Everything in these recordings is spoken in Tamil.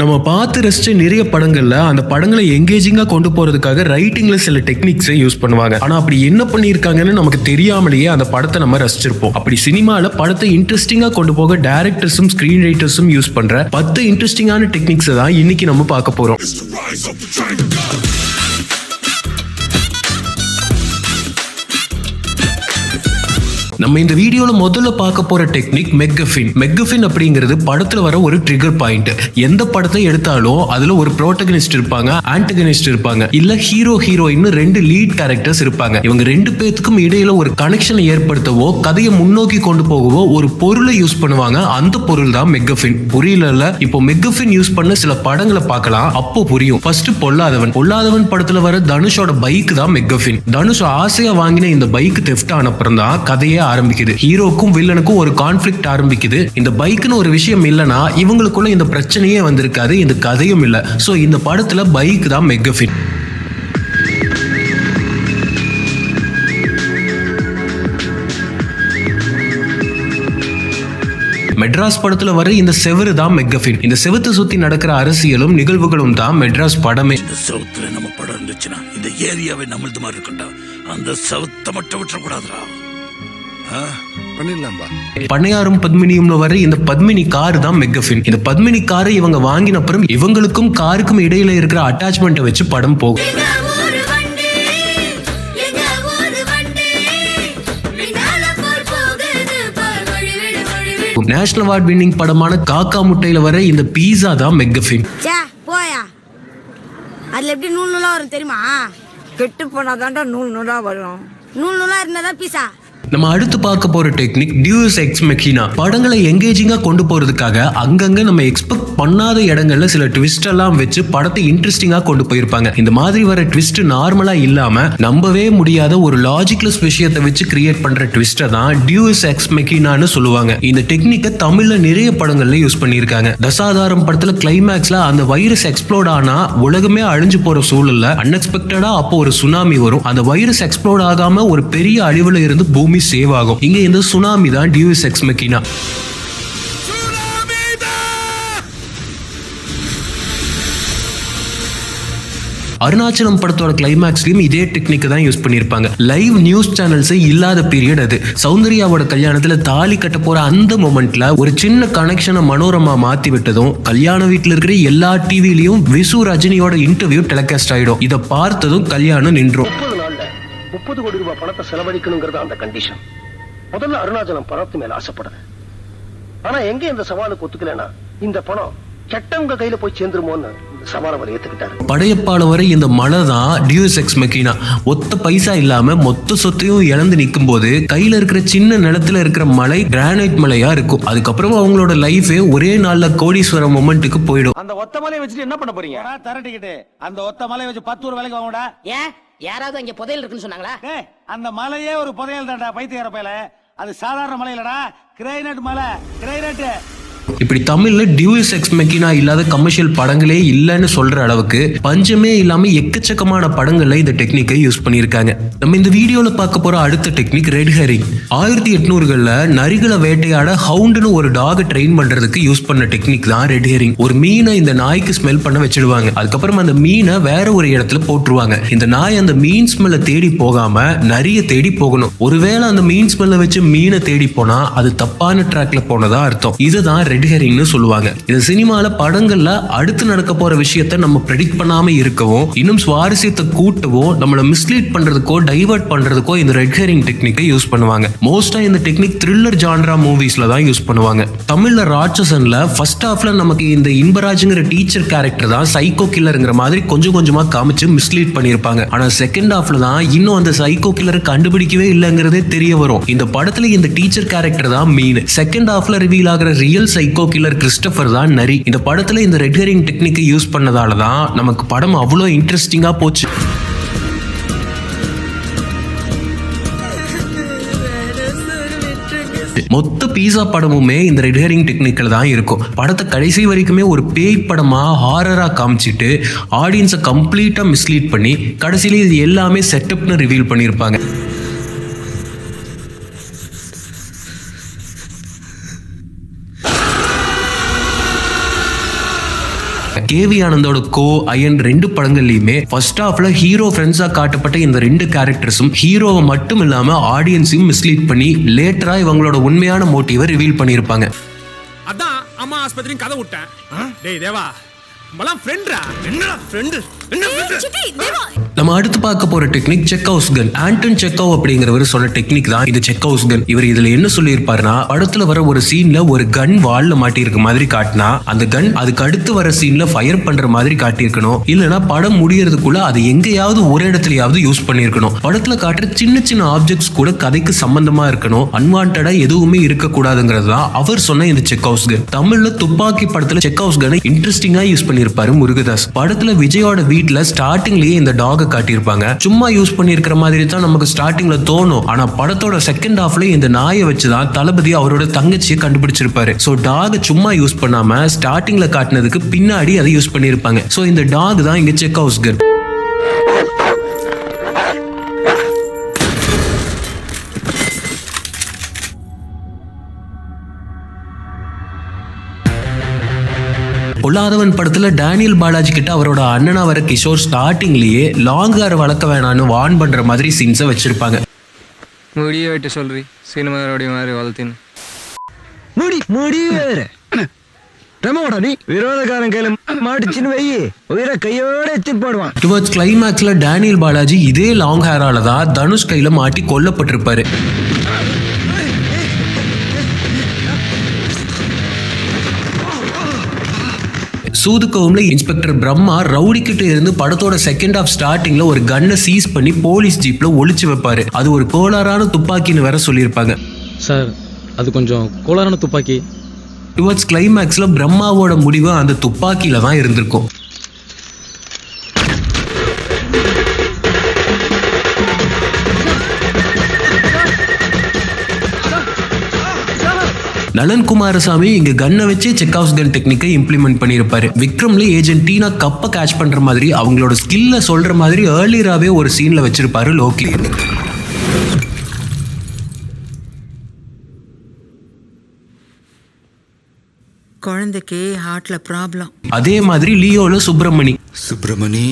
நம்ம பார்த்து ரசிச்ச நிறைய படங்கள்ல அந்த படங்களை எங்கேஜிங்கா கொண்டு போறதுக்காக ரைட்டிங்ல சில டெக்னிக்ஸை யூஸ் பண்ணுவாங்க. ஆனா அப்படி என்ன பண்ணியிருக்காங்கன்னு நமக்கு தெரியாமலேயே அந்த படத்தை நம்ம ரசிச்சிருப்போம். அப்படி சினிமால படத்தை இன்ட்ரெஸ்டிங்கா கொண்டு போக டேரக்டர்ஸும் ஸ்கிரீன் ரைட்டர்ஸும் யூஸ் பண்ற பத்து இன்ட்ரெஸ்டிங்கான டெக்னிக்ஸை தான் இன்னைக்கு நம்ம பார்க்க போறோம். நம்ம இந்த வீடியோல முதல்ல பார்க்க போற டெக்னிக் மெக்கஃபின் மெக்கஃபின் அப்படிங்கிறது படத்துல வர ஒரு ட்ரிகர் பாயிண்ட் எந்த படத்தை எடுத்தாலும் அதுல ஒரு ப்ரோட்டகனிஸ்ட் இருப்பாங்க ஆன்டகனிஸ்ட் இருப்பாங்க இல்ல ஹீரோ ஹீரோயின் ரெண்டு லீட் கேரக்டர்ஸ் இருப்பாங்க. இவங்க ரெண்டு பேத்துக்கும் இடையில ஒரு கனெக்ஷனை ஏற்படுத்தவோ கதையை முன்னோக்கி கொண்டு போகவோ ஒரு பொருளை யூஸ் பண்ணுவாங்க. அந்த பொருள் தான் மெக்கஃபின் புரியல இப்போ மெக்கஃபின் யூஸ் பண்ண சில படங்களை பார்க்கலாம். அப்போ புரியும். ஃபர்ஸ்ட் பொல்லாதவன். பொல்லாதவன் படத்துல வர தனுஷோட பைக் தான் மெக்கஃபின் தனுஷ் ஆசையா வாங்கின இந்த பைக் தெஃப்ட் ஆன அப்புறம் தான் கதையை ஆரம்பிக்குது. ஹீரோக்கும் வில்லனுக்கும் ஒரு கான்ஃபிளிக்ட் ஆரம்பிக்குது. இந்த பைக்னு ஒரு விஷயம் இல்லைன்னா இவங்களுக்குள்ள இந்த பிரச்சனையே வந்திருக்காது இந்த கதையும் இல்ல. சோ இந்த படத்துல பைக் தான் மெக்கஃபின் மெட்ராஸ் படத்துல வர இந்த செவரு தான் மெக்கஃபின் இந்த செவத்தை சுத்தி நடக்கிற அரசியலும் நிகழ்வுகளும் தான் மெட்ராஸ் படமே. இந்த செவத்துல நம்ம படம் இருந்துச்சுன்னா இந்த ஏரியாவை நம்மளது மாதிரி இருக்கட்டா? அந்த செவத்தை மட்டும் விட்டுறக்கூடாதுடா. பண்ணையாரும் பத்மினியும்ல வர இந்த பத்மினி கார் தான் மெக்கஃபின் இந்த பத்மினி காரை இவங்க வாங்கின அப்புறம் இவங்களுக்கும் காருக்கும் இடையில இருக்கிற அட்டாச்மெண்ட்டை வச்சு படம் போகும். நேஷனல் அவார்ட் வின்னிங் படமான காக்கா முட்டையில வர இந்த பீஸா தான் மெக்கஃபின் போயா. அதுல எப்படி நூல் நூலா வரும் தெரியுமா? கெட்டு போனாதான்டா நூல் நூலா வரும். நூல் நூலா இருந்தாதான் பீஸா நம்ம அடுத்து பார்க்க போற டெக்னிக் டியூஸ் எக்ஸ் மெக்கினா படங்களை எங்கேஜிங்கா கொண்டு போறதுக்காக அங்கங்க நம்ம எக்ஸ்பெக்ட் பண்ணாத இடங்கள்ல சில ட்விஸ்ட் எல்லாம் வச்சு படத்தை இன்ட்ரெஸ்டிங்கா கொண்டு போயிருப்பாங்க. இந்த மாதிரி வர ட்விஸ்ட் நார்மலா இல்லாம நம்பவே முடியாத ஒரு லாஜிக்லெஸ் விஷயத்தை வச்சு கிரியேட் பண்ற ட்விஸ்ட்டை தான் டியூஸ் எக்ஸ் மெக்கினான்னு சொல்லுவாங்க. இந்த டெக்னிக்கை தமிழ்ல நிறைய படங்கள்ல யூஸ் பண்ணியிருக்காங்க. தசாதாரம் படத்துல கிளைமேக்ஸ்ல அந்த வைரஸ் எக்ஸ்ப்ளோர்ட் ஆனா உலகமே அழிஞ்சு போற சூழல்ல அன்எக்ஸ்பெக்டடா அப்போ ஒரு சுனாமி வரும். அந்த வைரஸ் எக்ஸ்ப்ளோட் ஆகாம ஒரு பெரிய அழிவுல இருந்து பூமி சேவ் ஆகும் இங்க இந்த சுனாமி தான் டியூஸ் எக்ஸ் மெக்கினா அருணாச்சலம் படத்தோட கிளைமேக்ஸ்லயும் இதே டெக்னிக் தான் யூஸ் பண்ணியிருப்பாங்க லைவ் நியூஸ் சேனல்ஸே இல்லாத பீரியட் அது சௌந்தர்யாவோட கல்யாணத்துல தாலி கட்ட போற அந்த மொமெண்ட்ல ஒரு சின்ன கனெக்ஷனை மனோரமா மாத்தி விட்டதும் கல்யாண வீட்டில் இருக்கிற எல்லா டிவிலையும் விசு ரஜினியோட இன்டர்வியூ டெலிகாஸ்ட் ஆயிடும் இதை பார்த்ததும் கல்யாணம் நின்றும் முப்பது கோடி ரூபாய் பணத்தை செலவழிக்கணுங்கிறது அந்த கண்டிஷன் முதல்ல அருணாச்சலம் பணத்து மேல ஆசைப்படுது. ஆனா எங்க இந்த சவாலுக்கு ஒத்துக்கலைன்னா இந்த பணம் கெட்டவங்க கையில போய் சேர்ந்துருமோன்னு படையப்பால வரை இந்த மலை தான் டியூஸ் எக்ஸ் மெக்கினா ஒத்த பைசா இல்லாம மொத்த சொத்தையும் இழந்து நிற்கும் போது கையில இருக்கிற சின்ன நிலத்துல இருக்கிற மலை கிரானைட் மலையா இருக்கும். அதுக்கப்புறம் அவங்களோட லைஃபே ஒரே நாள்ல கோடீஸ்வர மொமெண்ட்டுக்கு போயிடும். அந்த ஒத்த மலையை வச்சுட்டு என்ன பண்ண போறீங்க? தர டிக்கெட் அந்த ஒத்த மலையை வச்சு பத்து ஒரு வேலைக்கு வாங்கடா. ஏன்? யாராவது அங்க புதையல் இருக்குன்னு சொன்னாங்களா? அந்த மலையே ஒரு புதையல் தான்டா பைத்தியக்கார பயல. அது சாதாரண மலை இல்லடா கிரைனட் மலை. கிரைனட் இப்படி தமிழ்ல டியூஸ் எக்ஸ் மெக்கினா இல்லாத கமர்ஷியல் படங்களே இல்லைன்னு சொல்ற அளவுக்கு பஞ்சமே இல்லாம எக்கச்சக்கமான படங்கள்ல இந்த டெக்னிக்கை யூஸ் பண்ணியிருக்காங்க. நம்ம இந்த வீடியோல பார்க்க போற அடுத்த டெக்னிக் ரெட் ஹெரிங் ஆயிரத்தி எட்நூறுகள்ல நரிகளை வேட்டையாட ஹவுண்டுன்னு ஒரு டாக ட்ரெயின் பண்றதுக்கு யூஸ் பண்ண டெக்னிக் தான் ரெட் ஹெரிங் ஒரு மீனை இந்த நாய்க்கு ஸ்மெல் பண்ண வச்சிடுவாங்க. அதுக்கப்புறம் அந்த மீனை வேற ஒரு இடத்துல போட்டுருவாங்க. இந்த நாய் அந்த மீன் ஸ்மெல்ல தேடி போகாம நிறைய தேடி போகணும். ஒருவேளை அந்த மீன் ஸ்மெல்ல வச்சு மீனை தேடி போனா அது தப்பான ட்ராக்ல போனதா அர்த்தம். இதுதான் ரெட் ஹெரிங்னு சொல்லுவாங்க. இது சினிமால படங்கள்ல அடுத்து நடக்க போற விஷயத்த நம்ம ப்ரெடிக்ட் பண்ணாம இருக்கவும் இன்னும் சுவாரஸ்யத்தை கூட்டவோ நம்மள மிஸ்லீட் பண்றதுக்கோ டைவர்ட் பண்றதுக்கோ இந்த ரெட் ஹெரிங் டெக்னிக்கை யூஸ் பண்ணுவாங்க. மோஸ்டா இந்த டெக்னிக் த்ரில்லர் ஜான்ரா மூவிஸ்ல தான் யூஸ் பண்ணுவாங்க. தமிழ்ல ராட்சசன்ல ஃபர்ஸ்ட் ஹாஃப்ல நமக்கு இந்த இன்பராஜ்ங்கிற டீச்சர் கேரக்டர் தான் சைக்கோ கில்லருங்கிற மாதிரி கொஞ்சம் கொஞ்சமா காமிச்சு மிஸ்லீட் பண்ணிருப்பாங்க ஆனா செகண்ட் ஹாஃப்ல தான் இன்னும் அந்த சைக்கோ கில்லரை கண்டுபிடிக்கவே இல்லைங்கிறதே தெரிய வரும். இந்த படத்துல இந்த டீச்சர் கேரக்டர் தான் மீன் செகண்ட் ஹாஃப்ல ரிவீல் ஆகிற real psy psycho killer Christopher தான் நரி. இந்த படத்துல இந்த ரெட் ஹெரிங் டெக்னிக்கை யூஸ் பண்ணதால தான் நமக்கு படம் அவ்வளோ இன்ட்ரெஸ்டிங்கா போச்சு. மொத்த பீஸா படமுமே இந்த ரெட் ஹேரிங் டெக்னிக்கில் தான் இருக்கும். படத்தை கடைசி வரைக்குமே ஒரு பேய் படமாக ஹாரராக காமிச்சிட்டு ஆடியன்ஸை கம்ப்ளீட்டாக மிஸ்லீட் பண்ணி கடைசியில் இது எல்லாமே செட்டப்னு ரிவீல் பண்ணியிருப்பாங்க கேவி ஆனந்தோட கோ அயன் ரெண்டு படங்கள்லயுமே ஃபர்ஸ்ட் ஹாஃப்ல ஹீரோ ஃப்ரெண்ட்ஸா காட்டப்பட்ட இந்த ரெண்டு கேரக்டர்ஸும் ஹீரோவை மட்டும் இல்லாம ஆடியன்ஸையும் மிஸ்லீட் பண்ணி லேட்டரா இவங்களோட உண்மையான மோட்டிவை ரிவீல் பண்ணியிருப்பாங்க. அதான் அம்மா ஆஸ்பத்திரியும் கதை விட்டேன். டேய் தேவா நம்மலாம் ஃப்ரெண்ட்ரா என்னடா ஃப்ரெண்டு? நம்ம அடுத்து பார்க்க போற technique Chekhov's gun Anton Chekhov அப்படிங்கிறவர் சொன்ன டெக்னிக் தான் இது செக் ஹவுஸ் கன் இவர் இதுல என்ன சொல்லியிருப்பாருன்னா படத்துல வர ஒரு சீன்ல ஒரு கன் வால்ல மாட்டியிருக்க மாதிரி காட்டினா அந்த கன் அதுக்கு அடுத்து வர சீன்ல ஃபயர் பண்ற மாதிரி காட்டியிருக்கணும். இல்லைன்னா படம் முடியறதுக்குள்ள அது எங்கேயாவது ஒரு இடத்துலயாவது யூஸ் பண்ணியிருக்கணும். படத்துல காட்டுற சின்ன சின்ன ஆப்ஜெக்ட்ஸ் கூட கதைக்கு சம்பந்தமா இருக்கணும். அன்வான்டா எதுவுமே இருக்கக்கூடாதுங்கிறது தான் அவர் சொன்ன இந்த செக் ஹவுஸ் கன் தமிழ்ல துப்பாக்கி படத்துல செக் ஹவுஸ் கனை இன்ட்ரெஸ்டிங்கா யூஸ் பண்ணியிருப்பாரு முருகதாஸ். படத்துல விஜயோட வீட்ல ஸ்டார்டிங்லயே இந்த டாகை காட்டியிருப்பாங்க. சும்மா யூஸ் பண்ணியிருக்கிற மாதிரி தான் நமக்கு ஸ்டார்டிங்ல தோணும். ஆனா படத்தோட செகண்ட் ஹாஃப்ல இந்த நாயை வச்சுதான் தளபதி அவரோட தங்கச்சியை கண்டுபிடிச்சிருப்பாரு. சோ டாக் சும்மா யூஸ் பண்ணாம ஸ்டார்டிங்ல காட்டினதுக்கு பின்னாடி அதை யூஸ் பண்ணியிருப்பாங்க. சோ இந்த டாக் தான் இங்க செக் ஹவுஸ் கன் பொல்லாதவன் படத்துல டேனியல் பாலாஜி கிட்ட அவரோட அண்ணனா வர கிஷோர் ஸ்டார்டிங்லயே லாங் ஹேர் வளர்க்க வேணாம்னு வார்ன் பண்ற மாதிரி சீன்ஸை வச்சிருப்பாங்க. முடிய வெட்டி சொல்றி சினிமாரோடைய மாதிரி வளர்த்தின்னு. முடி முடி வேற. ரமோடா நீ விரோதக்காரன் கையில மாட்டுச்சின்னு வை. உயிரை கையோட எத்தி போடுவான். டுவர்ட்ஸ் கிளைமேக்ஸ்ல டேனியல் பாலாஜி இதே லாங் ஹேரால தான் தனுஷ் கையில மாட்டி கொல்லப்பட்டிருப்பாரு. சூதுக்கோம்ல இன்ஸ்பெக்டர் பிரம்மா ரவுடி கிட்ட இருந்து படத்தோட செகண்ட் ஆஃப் ஸ்டார்டிங்ல ஒரு கன்னை சீஸ் பண்ணி போலீஸ் ஜீப்ல ஒளிச்சு வைப்பாரு. அது ஒரு கோளாறான துப்பாக்கின்னு வேற சொல்லியிருப்பாங்க. சார் அது கொஞ்சம் கோளாறான துப்பாக்கி. டுவர்ட்ஸ் கிளைமேக்ஸ்ல பிரம்மாவோட முடிவு அந்த துப்பாக்கியில தான் இருந்திருக்கும். நலன் குமாரசாமி இங்க கன்னை வச்சு செக் ஹவுஸ் கன் டெக்னிக்கை இம்ப்ளிமெண்ட் பண்ணியிருப்பாரு. விக்ரம்ல ஏஜென்ட் டீனா கப்பை கேட்ச் பண்ற மாதிரி அவங்களோட ஸ்கில்ல சொல்ற மாதிரி ஏர்லியராகவே ஒரு சீன்ல வச்சிருப்பாரு லோக்கி குழந்தைக்கு ஹார்ட்ல ப்ராப்ளம் அதே மாதிரி லியோல சுப்பிரமணி. சுப்பிரமணி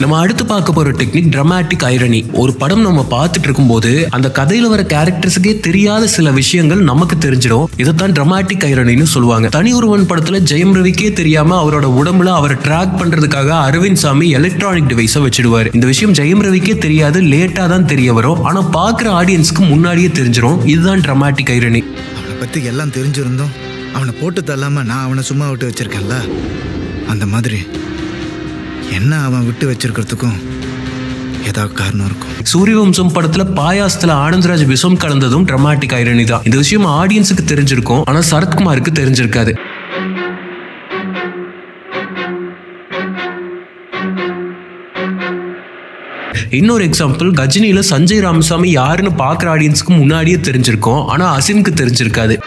நம்ம அடுத்து பார்க்க போற டெக்னிக் dramatic ஐரணி ஒரு படம் நம்ம பார்த்துட்டு இருக்கும்போது அந்த கதையில வர கேரக்டர்ஸுக்கே தெரியாத சில விஷயங்கள் நமக்கு தெரிஞ்சிடும். இதைத்தான் dramatic ஐரணின்னு சொல்லுவாங்க. தனி ஒருவன் படத்துல ஜெயம் ரவிக்கே தெரியாம அவரோட உடம்புல அவரை ட்ராக் பண்றதுக்காக அரவிந்த் சாமி எலக்ட்ரானிக் டிவைஸை வச்சிடுவார். இந்த விஷயம் ஜெயம் ரவிக்கே தெரியாது லேட்டா தான் தெரிய வரும். ஆனா பாக்குற ஆடியன்ஸ்க்கு முன்னாடியே தெரிஞ்சிடும் இதுதான் dramatic ஐரணி அவனை பத்தி எல்லாம் தெரிஞ்சிருந்தோம் அவனை போட்டு தள்ளாம நான் அவனை சும்மா விட்டு வச்சிருக்கேன்ல? அந்த மாதிரி. என்ன அவன் விட்டு வச்சிருக்கிறதுக்கும் ஏதாவது காரணம் இருக்கும். சூரியவம்சம் படத்துல பாயாசத்துல ஆனந்தராஜ் விஷம் கலந்ததும் dramatic ஐரணி தான். இந்த விஷயம் ஆடியன்ஸுக்கு தெரிஞ்சிருக்கும். ஆனா சரத்குமாருக்கு தெரிஞ்சிருக்காது. இன்னொரு எக்ஸாம்பிள் கஜினியில சஞ்சய் ராமசாமி யாருன்னு பாக்குற ஆடியன்ஸ்க்கு முன்னாடியே தெரிஞ்சிருக்கும். ஆனா அசினுக்கு தெரிஞ்சிருக்காது.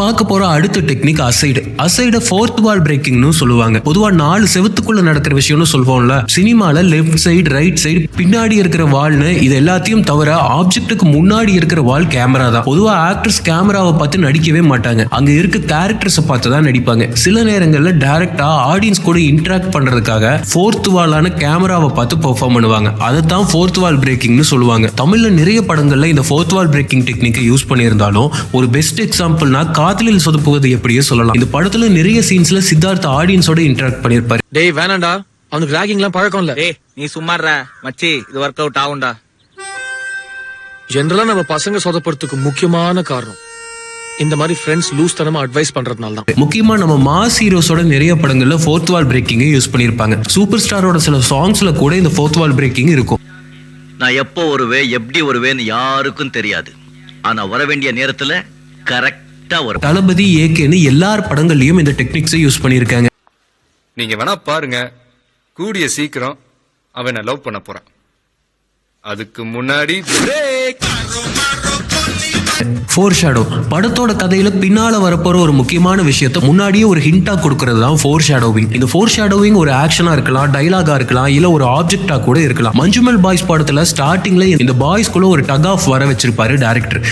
பார்க்க போற அடுத்த technique aside. Aside fourth wall பிரேக்கிங்னு சொல்லுவாங்க. பொதுவா நாலு செவத்துக்குள்ள நடக்கிற விஷயம்னு சொல்லுவோம்ல. சினிமால லெஃப்ட் சைடு ரைட் சைடு பின்னாடி இருக்கிற வால்னு இது எல்லாத்தையும் தவிர ஆப்ஜெக்ட்டுக்கு முன்னாடி இருக்கிற வால் கேமரா தான். பொதுவா ஆக்டர்ஸ் கேமராவை பார்த்து நடிக்கவே மாட்டாங்க. அங்க இருக்க கேரக்டர்ஸை பார்த்து தான் நடிப்பாங்க. சில நேரங்கள்ல டைரக்டா ஆடியன்ஸ் கூட இன்டராக்ட் பண்றதுக்காக ஃபோர்த் வாலான கேமராவை பார்த்து பெர்ஃபார்ம் பண்ணுவாங்க. அதை தான் ஃபோர்த் வால் பிரேக்கிங்னு சொல்லுவாங்க. தமிழ்ல நிறைய படங்கள்ல இந்த ஃபோர்த் வால் பிரேக்கிங் டெக்னிக்கை யூஸ் பண்ணியிருந்தாலும் ஒரு பெஸ்ட் எக்ஸாம்பிள்னா காதலில் சொதப்புவது எப்படியோ சொல்லலாம். இந்த படத்துல நிறைய சீன்ஸ்ல சித்தார்த் ஆடியன்ஸோட இன்டராக்ட் பண்ணியிருப்பாரு டேய் வேணாண்டா அவனுக்கு ராகிங்லாம் பழக்கம் இல்ல. ஏய் நீ சும்மாடுற. மச்சி இது ஒர்க் அவுட் ஆகும்டா. ஜென்ரலா நம்ம பசங்க சொதப்படுறதுக்கு முக்கியமான காரணம். இந்த மாதிரி ஃப்ரெண்ட்ஸ் லூஸ் தனமா அட்வைஸ் பண்றதுனால தான். முக்கியமா நம்ம மாஸ் ஹீரோஸோட நிறைய படங்கள்ல ஃபோர்த் வால் பிரேக்கிங்கை யூஸ் பண்ணியிருப்பாங்க சூப்பர் ஸ்டாரோட சில சாங்ஸ்ல கூட இந்த ஃபோர்த் வால் பிரேக்கிங் இருக்கும். நான் எப்போ வருவேன் எப்படி வருவேன்னு யாருக்கும் தெரியாது. ஆனா வர வேண்டிய நேரத்துல கரெக்டா வரும். தளபதி ஏகேன்னு எல்லார் படங்கள்லயும் இந்த டெக்னிக்ஸை யூஸ் பண்ணியிருக்காங்க. நீங்க வேணா பாருங்க. கூடிய சீக்கிரம் அவனை லவ் பண்ண போறான். அதுக்கு முன்னாடி. ஃபோர் ஷேடோ படத்தோட கதையில பின்னால வரப்போற ஒரு முக்கியமான விஷயத்த முன்னாடியே ஒரு ஹிண்டா கொடுக்கறது தான் ஃபோர் ஷேடோவிங் இந்த ஃபோர் ஷேடோவிங் ஒரு ஆக்ஷனா இருக்கலாம் டைலாகா இருக்கலாம் இல்ல ஒரு ஆப்ஜெக்டா கூட இருக்கலாம். மஞ்சுமல் பாய்ஸ் படத்துல ஸ்டார்டிங்ல இந்த பாய்ஸ்குள்ள ஒரு டக் ஆஃப் வர வச்சிருப்பாரு டேரக்டர்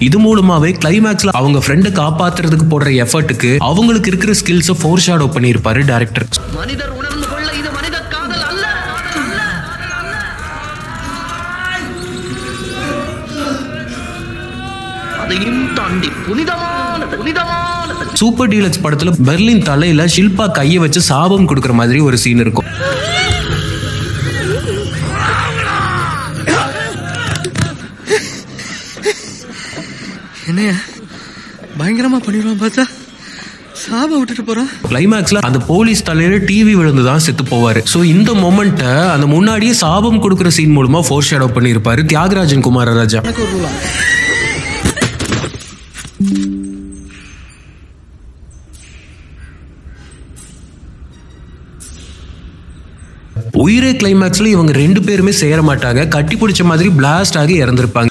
இது மூலமாவே கிளைமேக்ஸ்ல அவங்க ஃப்ரெண்டை காப்பாத்துறதுக்கு போடுற எஃபர்ட்டுக்கு அவங்களுக்கு இருக்கிற ஸ்கில்ஸை ஃபோர் ஷேடோ பண்ணியிருப்பாரு டேரக்டர் மனிதர் உணர்ந்து கொள்ள இது மனித காதல் அல்ல. அதையும் தாண்டி புனிதமானது புனிதமானது சூப்பர் டீலக்ஸ் படத்துல பெர்லின் தலையில ஷில்பா கையை வச்சு சாபம் கொடுக்குற மாதிரி ஒரு சீன் இருக்கும். என்னைய பயங்கரமா பண்ணிடுவான் பார்த்தா. சாப விட்டுட்டு போறான். கிளைமேக்ஸ்ல அந்த போலீஸ் தலையில டிவி விழுந்து தான் செத்து போவாரு. சோ இந்த மொமெண்ட்டை அந்த முன்னாடியே சாபம் கொடுக்குற சீன் மூலமா ஃபோர் ஷேடோ பண்ணியிருப்பாரு தியாகராஜன் குமார ராஜா. உயிரே கிளைமேக்ஸ்ல இவங்க ரெண்டு பேருமே சேர மாட்டாங்க. கட்டி பிடிச்ச மாதிரி பிளாஸ்ட் ஆகி இறந்திருப்பாங்க.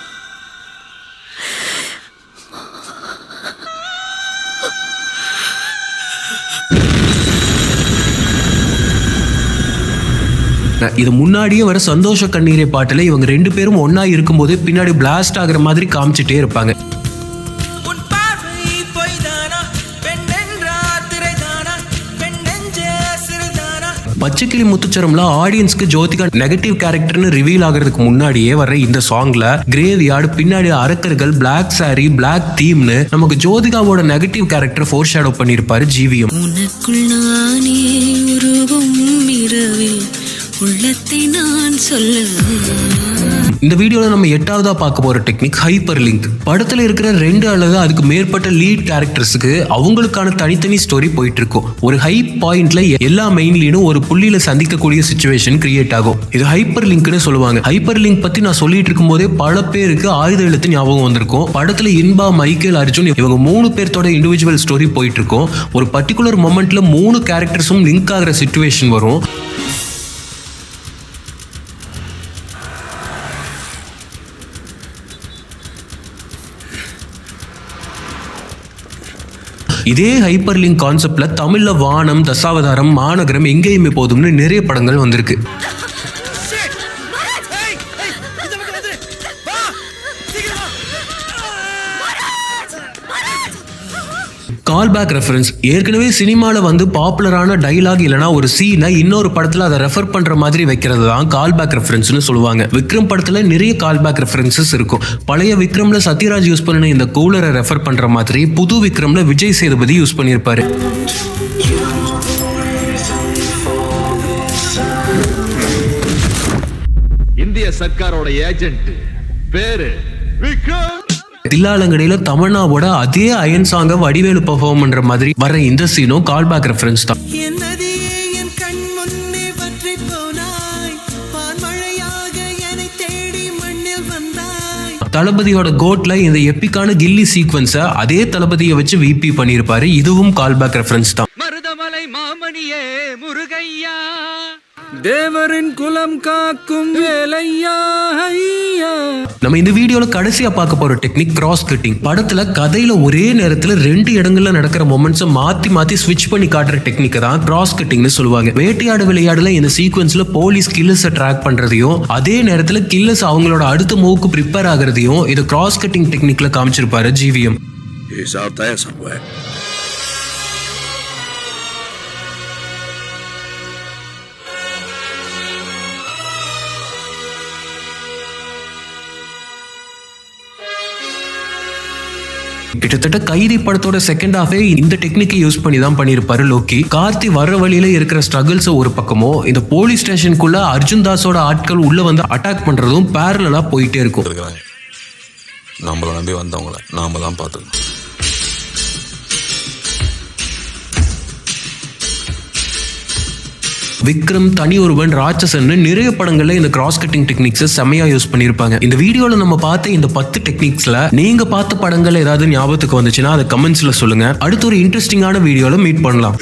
இது முன்னாடியே வர சந்தோஷ கண்ணீரை பாட்டுல இவங்க ரெண்டு பேரும் ஒண்ணா இருக்கும்போது பின்னாடி பிளாஸ்ட் ஆகுற மாதிரி காமிச்சிட்டே இருப்பாங்க. பச்சைக்கிளி முத்துச்சரம்ல ஆடியன்ஸ்க்கு ஜோதிகா நெகட்டிவ் கேரக்டர்னு ரிவீல் ஆகிறதுக்கு முன்னாடியே வர இந்த சாங்ல கிரேவ் யார்டு பின்னாடி அரக்கர்கள் பிளாக் சாரி பிளாக் தீம்னு நமக்கு ஜோதிகாவோட நெகட்டிவ் கேரக்டர் ஃபோர் ஷேடோ பண்ணியிருப்பாரு ஜிவிஎம் உனக்குள் நானே உருவும் இரவில் உள்ளத்தை நான் சொல்ல இந்த வீடியோல நம்ம எட்டாவதா பார்க்க போற டெக்னிக் ஹைப்பர் லிங்க் படத்துல இருக்கிற ரெண்டு அல்லது அதுக்கு மேற்பட்ட லீட் கேரக்டர்ஸுக்கு அவங்களுக்கான தனித்தனி ஸ்டோரி போயிட்டு இருக்கும். ஒரு ஹை பாயிண்ட்ல எல்லா மெயின் லீடும் ஒரு புள்ளியில சந்திக்கக்கூடிய சுச்சுவேஷன் கிரியேட் ஆகும். இது ஹைப்பர் லிங்க்னு சொல்லுவாங்க. ஹைப்பர் லிங்க் பத்தி நான் சொல்லிட்டு இருக்கும் போதே பல பேருக்கு ஆயுத எழுத்து ஞாபகம் வந்திருக்கும். படத்துல இன்பா மைக்கேல் அர்ஜுன் இவங்க மூணு பேர்த்தோட இண்டிவிஜுவல் ஸ்டோரி போயிட்டு இருக்கும். ஒரு பர்டிகுலர் மொமெண்ட்ல மூணு கேரக்டர்ஸும் லிங்க் ஆகிற சுச்சுவேஷன் வரும். இதே ஹைப்பர் லிங்க் கான்செப்ட்ல தமிழ்ல வானம் தசாவதாரம் மாநகரம் எங்கேயுமே போதும்னு நிறைய படங்கள் வந்திருக்கு. கால் பேக் ரெஃபரன்ஸ் ஏற்கனவே சினிமாவில் வந்து பாப்புலரான டைலாக் இல்லைனா ஒரு சீனை இன்னொரு படத்தில் அதை ரெஃபர் பண்ணுற மாதிரி வைக்கிறது தான் கால் பேக் ரெஃபரன்ஸ்னு சொல்லுவாங்க. விக்ரம் படத்தில் நிறைய கால் பேக் ரெஃபரன்சஸ் இருக்கும். பழைய விக்ரமில் சத்யராஜ் யூஸ் பண்ணின இந்த கூலரை ரெஃபர் பண்ணுற மாதிரி புது விக்ரமில் விஜய் சேதுபதி யூஸ் பண்ணியிருப்பாரு. இந்திய சர்க்காரோட ஏஜென்ட் பேரு விக்ரம். தில்லாலங்கடையில தமன்னாவோட அதே அயன் சாங்க வடிவேலு பெர்ஃபார்ம் பண்ற மாதிரி வர இந்த சீனும் கால் பேக் ரெஃபரன்ஸ் தான் தளபதியோட கோட்ல இந்த எப்பிக்கான கில்லி சீக்வன்ஸை அதே தளபதியை வச்சு விபி பண்ணியிருப்பாரு. இதுவும் கால் பேக் ரெஃபரன்ஸ் தான். மருதமலை மாமணியே முருகையா. தேவரின் குலம் காக்கும் வேலையா ஐயா. நம்ம இந்த வீடியோல கடைசியா பார்க்க போற டெக்னிக் கிராஸ் கட்டிங் படத்துல கதையில ஒரே நேரத்துல ரெண்டு இடங்கள்ல நடக்கிற மொமெண்ட்ஸை மாத்தி மாத்தி ஸ்விட்ச் பண்ணி காட்டுற டெக்னிக் தான் கிராஸ் கட்டிங்னு சொல்லுவாங்க. வேட்டையாடு விளையாடுல இந்த சீக்வன்ஸ்ல போலீஸ் கில்லர்ஸை ட்ராக் பண்றதையும் அதே நேரத்துல கில்லர்ஸ் அவங்களோட அடுத்த மூவுக்கு ப்ரிப்பேர் ஆகுறதையும் இது கிராஸ் கட்டிங் டெக்னிக்ல காமிச்சிருப்பாரு GVM He's out there somewhere. கிட்டத்தட்ட கைதி படத்தோட செகண்ட் ஹாஃபே இந்த டெக்னிக்கை யூஸ் பண்ணி தான் பண்ணியிருப்பாரு லோக்கி. கார்த்தி வர்ற வழியில இருக்கிற ஸ்ட்ரகிள்ஸ் ஒரு பக்கமோ இந்த போலீஸ் ஸ்டேஷனுக்குள்ள அர்ஜுன் தாஸோட ஆட்கள் உள்ள வந்து அட்டாக் பண்றதும் பேரலா போயிட்டே இருக்கும். நம்மள நம்பி வந்தவங்கள நாம தான் பார்த்துக்கணும். விக்ரம் தனி ஒருவன் ராட்சசன் நிறைய படங்கள்ல இந்த கிராஸ் கட்டிங் டெக்னிக்ஸ் செமையா யூஸ் பண்ணிருப்பாங்க இந்த வீடியோல நம்ம பார்த்த இந்த பத்து டெக்னிக்ஸ்ல நீங்க பார்த்த படங்கள் ஏதாவது ஞாபகத்துக்கு வந்துச்சுன்னா அதை கமெண்ட்ஸ்ல சொல்லுங்க. அடுத்த ஒரு இன்ட்ரெஸ்டிங்கான வீடியோல மீட் பண்ணலாம்.